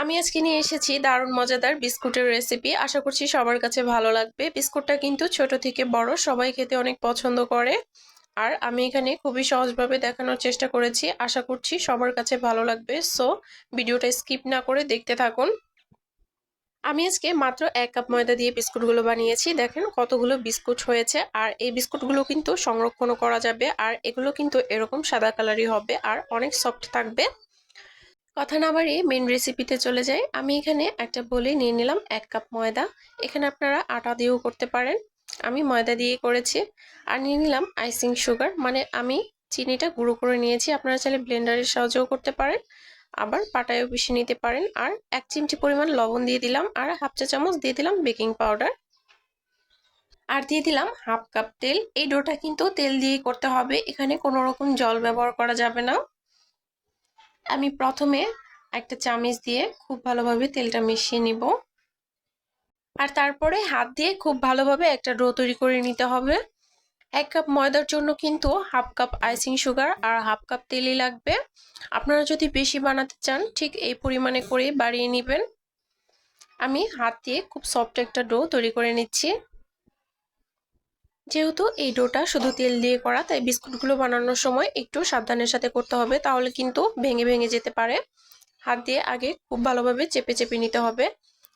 আমি আজকে নিয়ে এসেছি দারুণ মজাদার বিস্কুটের রেসিপি আশা করছি সবার কাছে ভালো লাগবে। বিস্কুটটা কিন্তু ছোট থেকে বড়, সবাই খেতে অনেক পছন্দ করে। আর আমি এখানে খুবই সহজভাবে দেখানোর চেষ্টা করেছি। আশা করছি সবার কাছে ভালো লাগবে। সো ভিডিওটা স্কিপ না করে দেখতে থাকুন। আমি আজকে মাত্র এক কাপ ময়দা দিয়ে বিস্কুটগুলো বানিয়েছি। দেখেন কতগুলো বিস্কুট হয়েছে। আর এই বিস্কুটগুলো কিন্তু সংরক্ষণও করা যাবে। আর এগুলো কিন্তু এরকম সাদা কালারই হবে। আর অনেক সফট থাকবে। কথা না বাড়িয়ে মেন রেসিপিতে চলে যাই। আমি এখানে একটা বলে নিয়ে নিলাম এক কাপ ময়দা। এখানে আপনারা আটা দিয়েও করতে পারেন। আমি ময়দা দিয়ে করেছি। আর নিয়ে নিলাম আইসিং সুগার মানে আমি চিনিটা গুঁড়ো করে নিয়েছি। আপনারা চাইলে ব্লেন্ডারের সাহায্যও করতে পারেন। আবার পাটায়ও পিষে নিতে পারেন। আর এক চিমটি পরিমাণ লবণ দিয়ে দিলাম। আর হাফ চা চামচ দিয়ে দিলাম বেকিং পাউডার আর দিয়ে দিলাম হাফ কাপ তেল। এই ডোটা কিন্তু তেল দিয়ে করতে হবে। এখানে কোনো রকম জল ব্যবহার করা যাবে না। আমি প্রথমে একটা চামিচ দিয়ে খুব ভালোভাবে তেলটা মিশিয়ে নিব। আর তারপরে হাত দিয়ে খুব ভালোভাবে একটা ডো তৈরি করে নিতে হবে। এক কাপ ময়দার জন্য কিন্তু হাফ কাপ আইসিং সুগার আর হাফ কাপ তেলই লাগবে। আপনারা যদি বেশি বানাতে চান, ঠিক এই পরিমাণে করে বাড়িয়ে নেবেন। আমি হাত দিয়ে খুব সফট একটা ডো তৈরি করে নিচ্ছি। যেহেতু এই ডোটা শুধু তেল দিয়ে করা, তাই বিস্কুটগুলো বানানোর সময় একটু সাবধানের সাথে করতে হবে, তাহলে কিন্তু ভেঙে ভেঙে যেতে পারে। হাত দিয়ে আগে খুব ভালোভাবে চেপে চেপে নিতে হবে।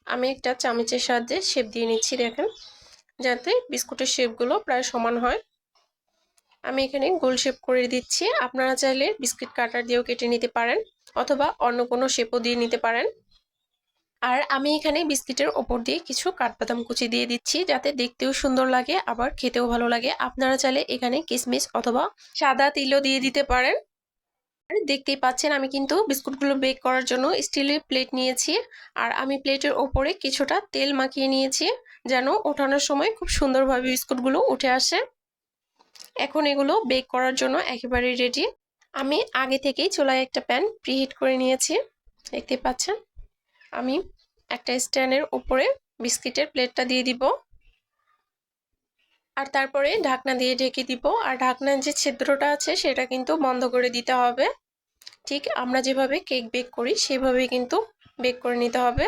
আমি একটা চামচের সাহায্যে শেপ দিয়ে নিচ্ছি, দেখেন, যাতে বিস্কুটের শেপগুলো প্রায় সমান হয়। আমি এখানে গোল শেপ করে দিচ্ছি। আপনারা চাইলে বিস্কিট কাটার দিয়েও কেটে নিতে পারেন, অথবা অন্য কোনো শেপও দিয়ে নিতে পারেন। আর আমি এখানে বিস্কিটের ওপর দিয়ে কিছু কাঠবাদাম কুচি দিয়ে দিচ্ছি যাতে দেখতেও সুন্দর লাগে, আবার খেতেও ভালো লাগে। আপনারা চাইলে এখানে কিশমিশ অথবা সাদা তিলও দিয়ে দিতে পারেন। দেখতেই পাচ্ছেন আমি কিন্তু বিস্কুটগুলো বেক করার জন্য স্টিলের প্লেট নিয়েছি আর আমি প্লেটের ওপরে কিছুটা তেল মাখিয়ে নিয়েছি যেন ওঠানোর সময় খুব সুন্দরভাবে বিস্কুটগুলো উঠে আসে। এখন এগুলো বেক করার জন্য একেবারে রেডি আমি আগে থেকেই চুলায় একটা প্যান প্রিহিট করে নিয়েছি। দেখতে পাচ্ছেন? আমি একটা স্ট্যান্ডের উপরে বিস্কিটের প্লেটটা দিয়ে দিব। আর তারপরে ঢাকনা দিয়ে ঢেকে দিব। আর ঢাকনার যে ছিদ্রটা আছে, সেটা কিন্তু বন্ধ করে দিতে হবে। ঠিক আমরা যেভাবে কেক বেক করি, সেভাবেই কিন্তু বেক করে নিতে হবে।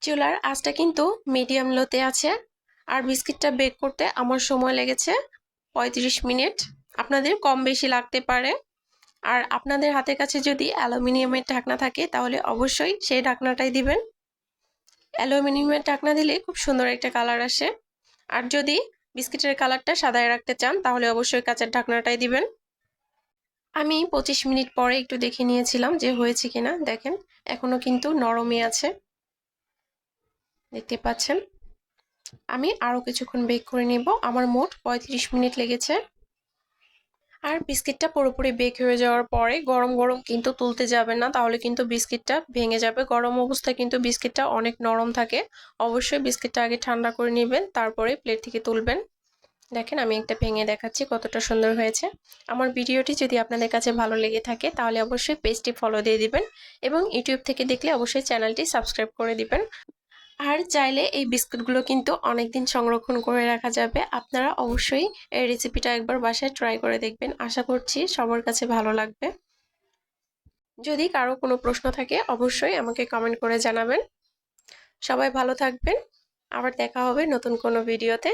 চুলার আঁচটা কিন্তু মিডিয়াম লোতে আছে। আর বিস্কিটটা বেক করতে আমার সময় লেগেছে পঁয়ত্রিশ মিনিট। আপনাদের কম বেশি লাগতে পারে। আর আপনাদের হাতের কাছে যদি অ্যালুমিনিয়ামের ঢাকনা থাকে, তাহলে অবশ্যই সেই ঢাকনাটাই দিবেন। অ্যালুমিনিয়ামের ঢাকনা দিলে খুব সুন্দর একটা কালার আসে। আর যদি বিস্কিটের কালারটা সাদায় রাখতে চান, তাহলে অবশ্যই কাঁচের ঢাকনাটাই দিবেন। আমি পঁচিশ মিনিট পরে একটু দেখে নিয়েছিলাম যে হয়েছে কিনা। দেখেন, এখনও কিন্তু নরমই আছে। দেখতে পাচ্ছেন? আমি আরও কিছুক্ষণ বেক করে নেব। আমার মোট পঁয়ত্রিশ মিনিট লেগেছে। আর বিস্কিটটা পুরোপুরি বেক হয়ে যাওয়ার পরে গরম গরম কিন্তু তুলতে যাবে না, তাহলে কিন্তু বিস্কিটটা ভেঙে যাবে। গরম অবস্থায় কিন্তু বিস্কিটটা অনেক নরম থাকে। অবশ্যই বিস্কিটটা আগে ঠান্ডা করে নেবেন, তারপরে প্লেট থেকে তুলবেন। দেখেন আমি একটা ভেঙে দেখাচ্ছি কতটা সুন্দর হয়েছে। আমার ভিডিওটি যদি আপনাদের কাছে ভালো লেগে থাকে, তাহলে অবশ্যই পেজটি ফলো দিয়ে দিবেন এবং ইউটিউব থেকে দেখলে অবশ্যই চ্যানেলটি সাবস্ক্রাইব করে দিবেন। আর চাইলে এই বিস্কুটগুলো কিন্তু অনেক দিন সংরক্ষণ করে রাখা যাবে। আপনারা অবশ্যই এই রেসিপিটা একবার বাসায় ট্রাই করে দেখবেন। আশা করছি সবার কাছে ভালো লাগবে। যদি কারও কোনো প্রশ্ন থাকে, অবশ্যই আমাকে কমেন্ট করে জানাবেন। সবাই ভালো থাকবেন। আবার দেখা হবে নতুন কোনো ভিডিওতে